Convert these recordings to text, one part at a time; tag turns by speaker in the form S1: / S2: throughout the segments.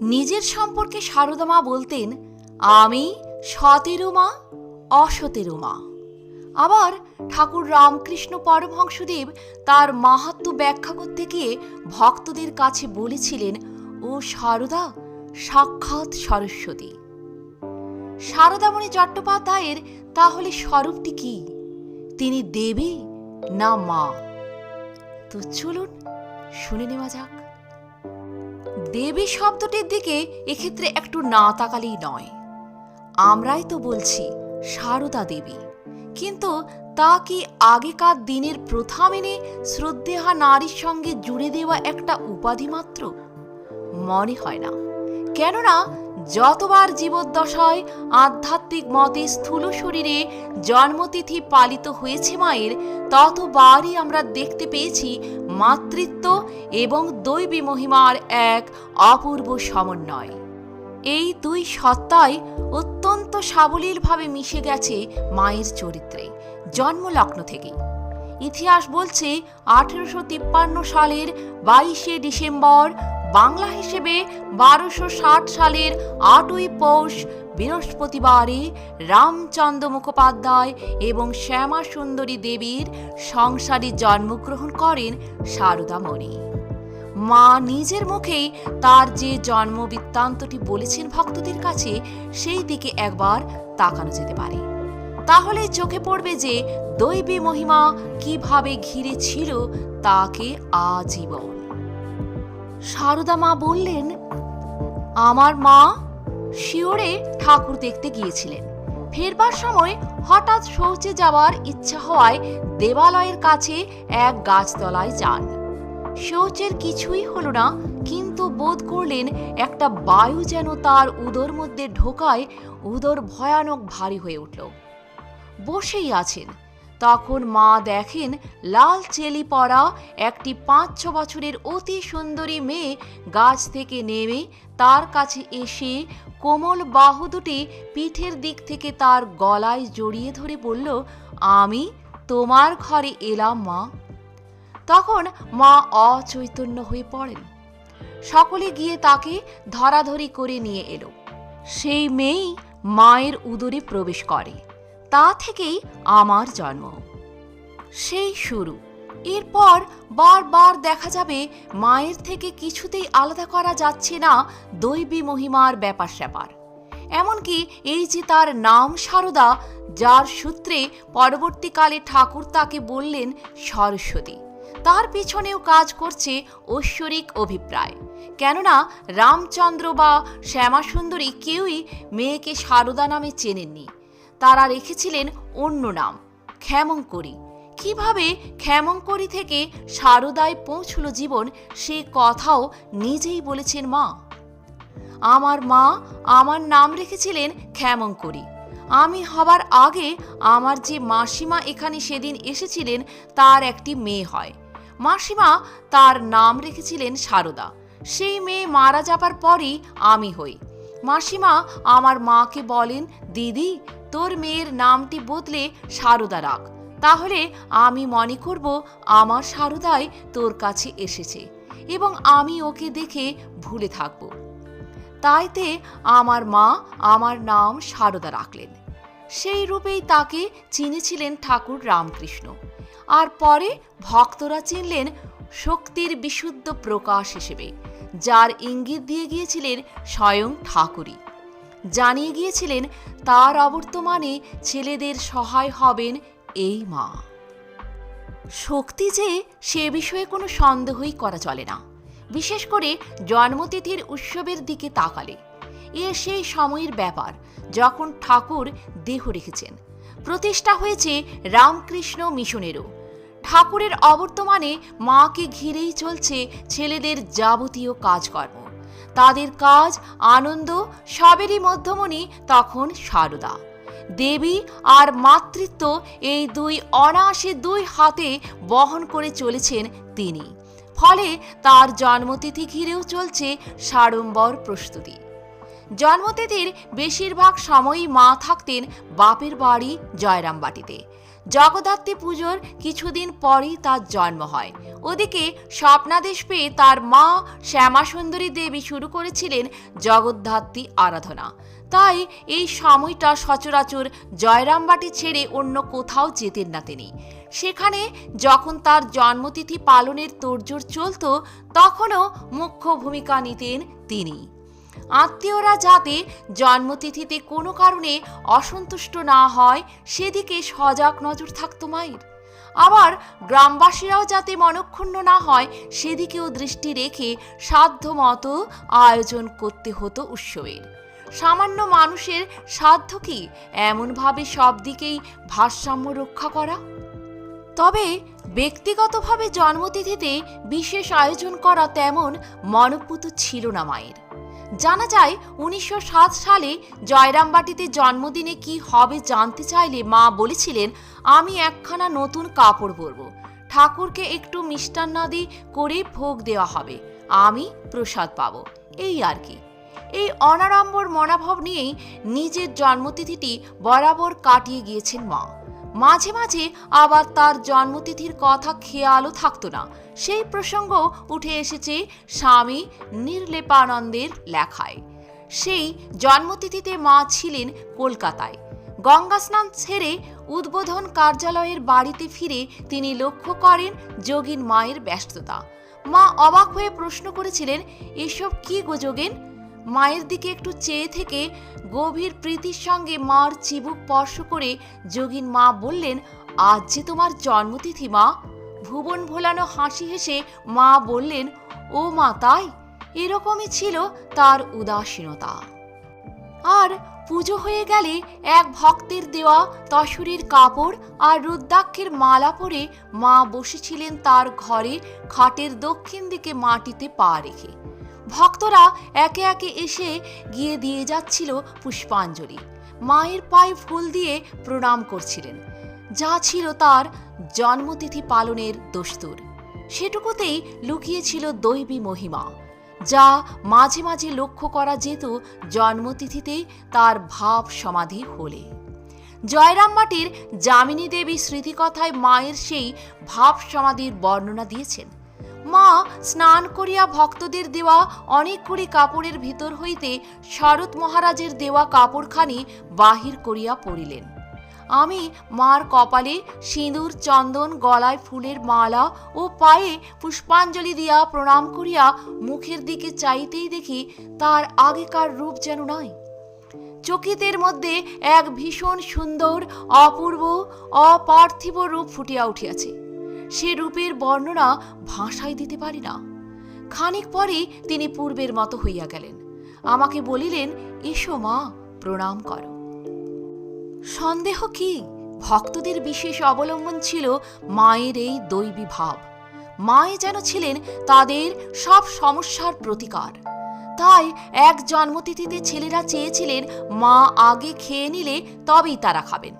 S1: নিজের সম্পর্কে সারদা মা বলতেন, আমি সতেরো মা, অসতেরো মা। আবার ঠাকুর রামকৃষ্ণ পরমহংসদেব তার মাহাত্ম ব্যাখ্যা করতে গিয়ে ভক্তদের কাছে বলেছিলেন, ও সারদা, সাক্ষাৎ সরস্বতী। সারদামণি চট্টোপাধ্যায়ের তাহলে স্বরূপটি কি? তিনি দেবী না মা? তো চলুন, শুনে নেওয়া যাক। দেবী শব্দটির দিকে এক্ষেত্রে একটু না তাকালেই নয়। আমরাই তো বলছি, সারদা দেবী। কিন্তু তা কি আগেকার দিনের প্রথা মেনে শ্রদ্ধেহা নারীর সঙ্গে জুড়ে দেওয়া একটা উপাধি মাত্র? মনে হয় না। কেননা যতবার জীবদ্দশায় আধ্যাত্মিক মতে স্থূল শরীরে জন্মতিথি পালিত হয়েছে মায়ের, ততবারই আমরা দেখতে পেয়েছি মাতৃত্ব এবং দৈবী মহিমার এক অপূর্ব সমন্বয়। এই দুই সত্তাই অত্যন্ত সাবলীলভাবে মিশে গেছে মায়ের চরিত্রে, জন্মলগ্ন থেকেই। ইতিহাস বলছে, আঠেরোশো তিপ্পান্ন সালের বাইশে ডিসেম্বর বাংলা হিসেবে বারোশো ষাট সালের আটই পৌষ বৃহস্পতিবারে রামচন্দ্র মুখোপাধ্যায় এবং শ্যামা সুন্দরী দেবীর সংসারে জন্মগ্রহণ করেন সারদামণি। মা নিজের মুখেই তার যে জন্ম বৃত্তান্তটি বলেছেন ভক্তদের কাছে, সেই দিকে একবার তাকানো যেতে পারে। তাহলে চোখে পড়বে যে দৈবী মহিমা কীভাবে ঘিরে ছিল তাকে আজীবন। সারদা মা বললেন, আমার মা শিওরে ঠাকুর দেখতে গিয়েছিলেন। ফেরবার সময় হঠাৎ শৌচে যাওয়ার ইচ্ছা হওয়ায় দেবালয়ের কাছে এক গাছতলায় যান। শৌচের কিছুই হলো না, কিন্তু বোধ করলেন একটা বায়ু যেন তার উদর মধ্যে ঢোকায় উদর ভয়ানক ভারী হয়ে উঠল। বসেই আছেন তখন মা দেখেন লাল চেলি পরা একটি পাঁচ ছ বছরের অতি সুন্দরী মেয়ে গাছ থেকে নেমে তার কাছে এসে কোমল বাহু দুটি পিঠের দিক থেকে তার গলায় জড়িয়ে ধরে বলল, আমি তোমার ঘরে এলাম, মা। তখন মা অচৈতন্য হয়ে পড়েন। সকলে গিয়ে তাকে ধরাধরি করে নিয়ে এলো। সেই মেয়েই মায়ের উদরে প্রবেশ করে। তা থেকেই আমার জন্ম। সেই শুরু। এরপর বারবার দেখা যাবে মায়ের থেকে কিছুতেই আলাদা করা যাচ্ছে না দৈবী মহিমার ব্যাপার স্যাপার এমনকি এই যে তার নাম সারদা, যার সূত্রে পরবর্তীকালে ঠাকুর তাকে বললেন সরস্বতী, তার পিছনেও কাজ করছে ঐশ্বরিক অভিপ্রায়। কেননা রামচন্দ্র বা শ্যামাসুন্দরী কেউই মেয়েকে সারদা নামে চেনেননি। তারা রেখেছিলেন অন্য নাম, ক্ষেমঙ্করী। কীভাবে ক্ষেমঙ্করী থেকে সারদায় পৌঁছল জীবন, সে কথাও নিজেই বলেছেন মা। আমার মা আমার নাম রেখেছিলেন ক্ষেমঙ্করী। আমি হবার আগে আমার যে মাসিমা এখানে সেদিন এসেছিলেন, তার একটি মেয়ে হয়। মাসিমা তার নাম রেখেছিলেন সারদা। সেই মেয়ে মারা যাবার পরই আমি হই। মাসিমা আমার মাকে বলেন, দিদি তোর মেয়ের নামটি বদলে সারদা রাখ। তাহলে আমি মনে করব আমার সারদাই তোর কাছে এসেছে এবং আমি ওকে দেখে ভুলে থাকব। তাইতে আমার মা আমার নাম সারদা রাখলেন। সেই রূপেই তাকে চিনেছিলেন ঠাকুর রামকৃষ্ণ। আর পরে ভক্তরা চিনলেন শক্তির বিশুদ্ধ প্রকাশ হিসেবে, যার ইঙ্গিত দিয়ে গিয়েছিলেন স্বয়ং ঠাকুরই। জানিয়ে গিয়েছিলেন, তার অবর্তমানে ছেলেদের সহায় হবেন এই মা। শক্তি যে সে বিষয়ে কোনো সন্দেহই করা চলে না। বিশেষ করে জন্মতিথির উৎসবের দিকে তাকালে। এ সেই সময়ের ব্যাপার যখন ঠাকুর দেহ রেখেছেন। প্রতিষ্ঠা হয়েছে রামকৃষ্ণ মিশনেরও। ঠাকুরের অবর্তমানে মাকে ঘিরেই চলছে ছেলেদের যাবতীয় কাজকর্ম। তাদের কাজ, আনন্দ সবেরই মধ্যমণি তখন সারদা। দেবী আর মাতৃত্ব এই দুই অনায়াসে দুই হাতে বহন করে চলেছেন তিনি। ফলে তার জন্মতিথি ঘিরেও চলছে সাড়ম্বর প্রস্তুতি। জন্মতিথির বেশিরভাগ সময়ই মা থাকতেন বাপের বাড়ি জয়রামবাটিতে। জগদ্ধাত্রী পুজোর কিছুদিন পরেই তার জন্ম হয়। ওদিকে স্বপ্নাদেশ পেয়ে তার মা শ্যামাসুন্দরী দেবী শুরু করেছিলেন জগদ্ধাত্রী আরাধনা। তাই এই সময়টা সচরাচর জয়রামবাটি ছেড়ে অন্য কোথাও যেতেন না তিনি। সেখানে যখন তার জন্মতিথি পালনের তোড়জোড় চলত, তখনও মুখ্য ভূমিকা নিতেন তিনি। আত্মীয়রা যাতে জন্মতিথিতে কোনো কারণে অসন্তুষ্ট না হয়, সেদিকে সজাগ নজর থাকতো মায়ের। আবার গ্রামবাসীরাও যাতে মনক্ষুণ্ণ না হয়, সেদিকেও দৃষ্টি রেখে সাধ্যমতো আয়োজন করতে হতো উৎসবের। সামান্য মানুষের সাধ্য কি? এমনভাবে সব দিকেই ভারসাম্য রক্ষা করা? তবে ব্যক্তিগতভাবে জন্মতিথিতে বিশেষ আয়োজন করা তেমন মনপুত ছিল না মায়ের। জানা যায়, উনিশশো সাত সালে জয়রামবাটিতে জন্মদিনে কি হবে জানতে চাইলে মা বলেছিলেন, আমি একখানা নতুন কাপড় পরব। ঠাকুরকে একটু মিষ্টান্নাদি করে ভোগ দেওয়া হবে। আমি প্রসাদ পাবো। এই আর কি। এই অনাড়ম্বর মনোভাব নিয়েই নিজের জন্মতিথিটি বরাবর কাটিয়ে গিয়েছেন মা। মাঝে মাঝে আবার তার জন্মতিথির কথা খেয়ালও থাকতো না। সেই প্রসঙ্গ উঠে এসেছে স্বামী নির্লেপানন্দের লেখায়। সেই জন্মতিথিতে মা ছিলেন কলকাতায়। গঙ্গা স্নান ছেড়ে উদ্বোধন কার্যালয়ের বাড়িতে ফিরে তিনি লক্ষ্য করেন যোগিন মায়ের ব্যস্ততা। মা অবাক হয়ে প্রশ্ন করেছিলেন, এসব কি গো যোগেন? মায়ের দিকে একটু চেয়ে থেকে গভীর প্রীতির সঙ্গে মার চিবুক স্পর্শ করে যোগিন মা বললেন, আজ যে তোমার জন্মতিথি মা। ভুবন ভোলানো হাসি হেসে মা বললেন, ও মা, তাই? এরকমই ছিল তার উদাসীনতা। আর পুজো হয়ে গেলে এক ভক্তের দেওয়া তসরের কাপড় আর রুদ্রাক্ষের মালা পরে মা বসেছিলেন তার ঘরে খাটের দক্ষিণ দিকে মাটিতে পা রেখে। ভক্তরা একে একে এসে গিয়ে দিয়ে যাচ্ছিল পুষ্পাঞ্জলি। মায়ের পায়ে ফুল দিয়ে প্রণাম করছিলেন। যা ছিল তার জন্মতিথি পালনের দস্তুর। সেটুকুতেই লুকিয়েছিল দৈবী মহিমা, যা মাঝে মাঝে লক্ষ্য করা যেত জন্মতিথিতেই তার ভাব সমাধি হলে। জয়রাম মাটির যামিনী দেবী স্মৃতিকথায় মায়ের সেই ভাব সমাধির বর্ণনা দিয়েছেন। মা স্নান করিয়া ভক্তদের দেওয়া অনেকগুলি কাপড়ের ভিতর হইতে শরৎ মহারাজের দেওয়া কাপড়খানি বাহির করিয়া পড়িলেন। আমি মার কপালে সিঁদুর, চন্দন, গলায় ফুলের মালা ও পায়ে পুষ্পাঞ্জলি দিয়া প্রণাম করিয়া মুখের দিকে চাইতেই দেখি তার আগেকার রূপ যেন নয় চকিতের মধ্যে এক ভীষণ সুন্দর, অপূর্ব, অপার্থিব রূপ ফুটিয়া উঠিয়াছে। সে রূপের বর্ণনা ভাষায় দিতে পারি না। খানিক পরে তিনি পূর্বের মতো হইয়া গেলেন। আমাকে বলিলেন, এসো মা, প্রণাম করো। সন্দেহ কি? ভক্তদের বিশেষ অবলম্বন ছিল মায়ের এই দৈবী ভাব। মায়ে যেন ছিলেন তাদের সব সমস্যার প্রতিকার। তাই এক জন্মতিথিতে ছেলেরা চেয়েছিলেন মা আগে খেয়ে নিলে তবেই তারা খাবেন।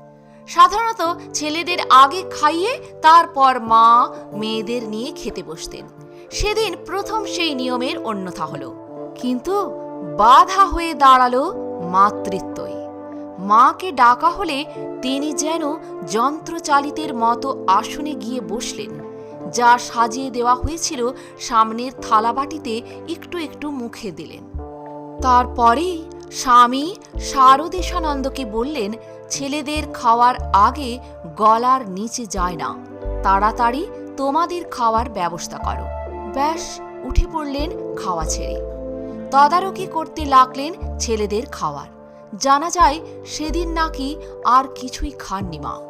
S1: সাধারণত ছেলেদের আগে খাইয়ে তারপর মা মেয়েদের নিয়ে খেতে বসতেন। সেদিন প্রথম সেই নিয়মের অন্যথা হলো। কিন্তু বাধা হয়ে দাঁড়াল মাতৃত্বই। মাকে ডাকা হলে তিনি যেন যন্ত্রচালিতের মতো আসনে গিয়ে বসলেন, যা সাজিয়ে দেওয়া হয়েছিল সামনের থালাবাটিতে একটু একটু মুখে দিলেন। তারপরেই স্বামী শারদেশানন্দকে বললেন, ছেলেদের খাওয়ার আগে গলার নিচে যায় না, তাড়াতাড়ি তোমাদের খাওয়ার ব্যবস্থা করো। ব্যাস, উঠে পড়লেন খাওয়া ছেড়ে। তদারকি করতে লাগলেন ছেলেদের খাওয়ার। জানা যায় সেদিন নাকি আর কিছুই খাননি মা।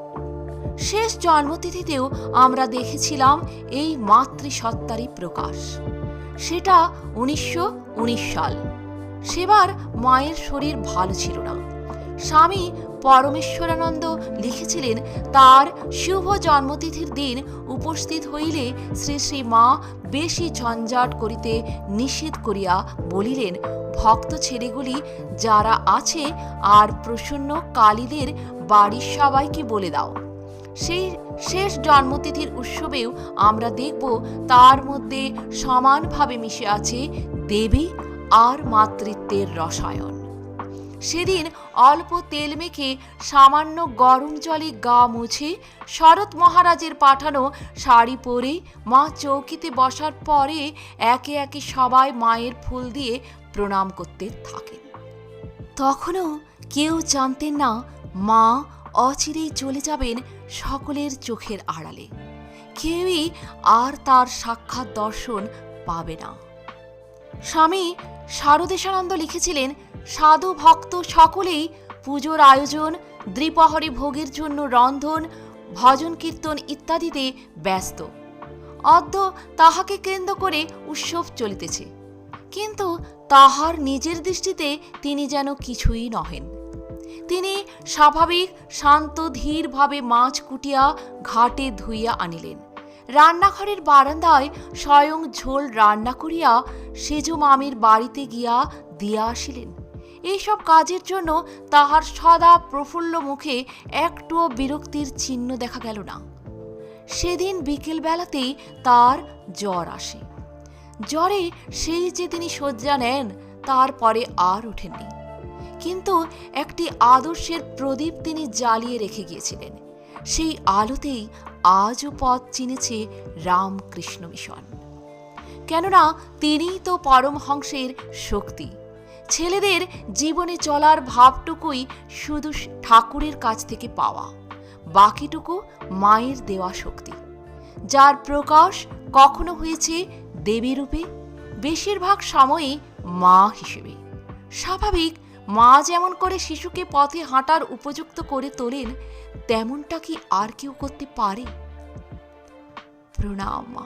S1: শেষ জন্মতিথিতেও আমরা দেখেছিলাম এই মাতৃসত্তারই প্রকাশ। সেটা উনিশশো উনিশ সাল। সেবার মায়ের শরীর ভালো ছিল না। স্বামী পরমেশ্বরানন্দ লিখেছিলেন, তার শুভ জন্মতিথির দিন উপস্থিত হইলে শ্রী শ্রী মা বেশি ঝঞ্ঝাট করিতে নিষেধ করিয়া বলিলেন, ভক্ত ছেলেগুলি যারা আছে আর প্রসন্ন কালীদের বাড়ির সবাইকে বলে দাও। সেই শেষ জন্মতিথির উৎসবেও আমরা দেখব তার মধ্যে সমানভাবে মিশে আছে দেবী আর মাতৃত্বের রসায়ন। সেদিন অল্প তেল মেখে সামান্য গরম জলে গা মুছে শরৎ মহারাজের পাঠানো শাড়ি পরে মা চৌকিতে বসার পরে একে একে সবাই মায়ের ফুল দিয়ে প্রণাম করতে থাকেন। তখনও কেউ জানতেন না মা অচিরেই চলে যাবেন সকলের চোখের আড়ালে। কেউই আর তার সাক্ষাৎ দর্শন পাবে না। স্বামী শারদেশানন্দ লিখেছিলেন সাধু ভক্ত সকলেই পুজোর আয়োজন দ্বিপহরে ভোগের জন্য রন্ধন, ভজন কীর্তন ইত্যাদিতে ব্যস্ত। অদ্য তাহাকে কেন্দ্র করে উৎসব চলিতেছে। কিন্তু তাহার নিজের দৃষ্টিতে তিনি যেন কিছুই নহেন। তিনি স্বাভাবিক, শান্ত, ধীরভাবে মাছ কুটিয়া ঘাটে ধুইয়া আনিলেন। রান্নাঘরের বারান্দায় স্বয়ং ঝোল রান্না করিয়া সেজ মামির বাড়িতে গিয়া দিয়া আসিলেন। এইসব কাজের জন্য তাহার সদা প্রফুল্ল মুখে একটুও বিরক্তির চিহ্ন দেখা গেল না। সেদিন বিকেলবেলাতেই তার জ্বর আসে। জ্বরে সেই যে তিনি শয্যা নেন তারপরে আর ওঠেননি। কিন্তু একটি আদর্শের প্রদীপ তিনি জ্বালিয়ে রেখে গিয়েছিলেন। সেই আলোতেই আজও পথ চিনেছে রামকৃষ্ণ মিশন। কেননা তিনিই তো পরমহংসের শক্তি। ছেলেদের জীবনে চলার ভাবটুকুই শুধু ঠাকুরের কাছ থেকে পাওয়া, বাকিটুকু মায়ের দেওয়া শক্তি। যার প্রকাশ কখনো হয়েছে দেবী রূপে, বেশিরভাগ সময়ই মা হিসেবে। স্বাভাবিক, মা যেমন করে শিশুকে পথে হাঁটার উপযুক্ত করে তোলেন, তেমনটা কি আর কেউ করতে পারে? প্রণাম মা।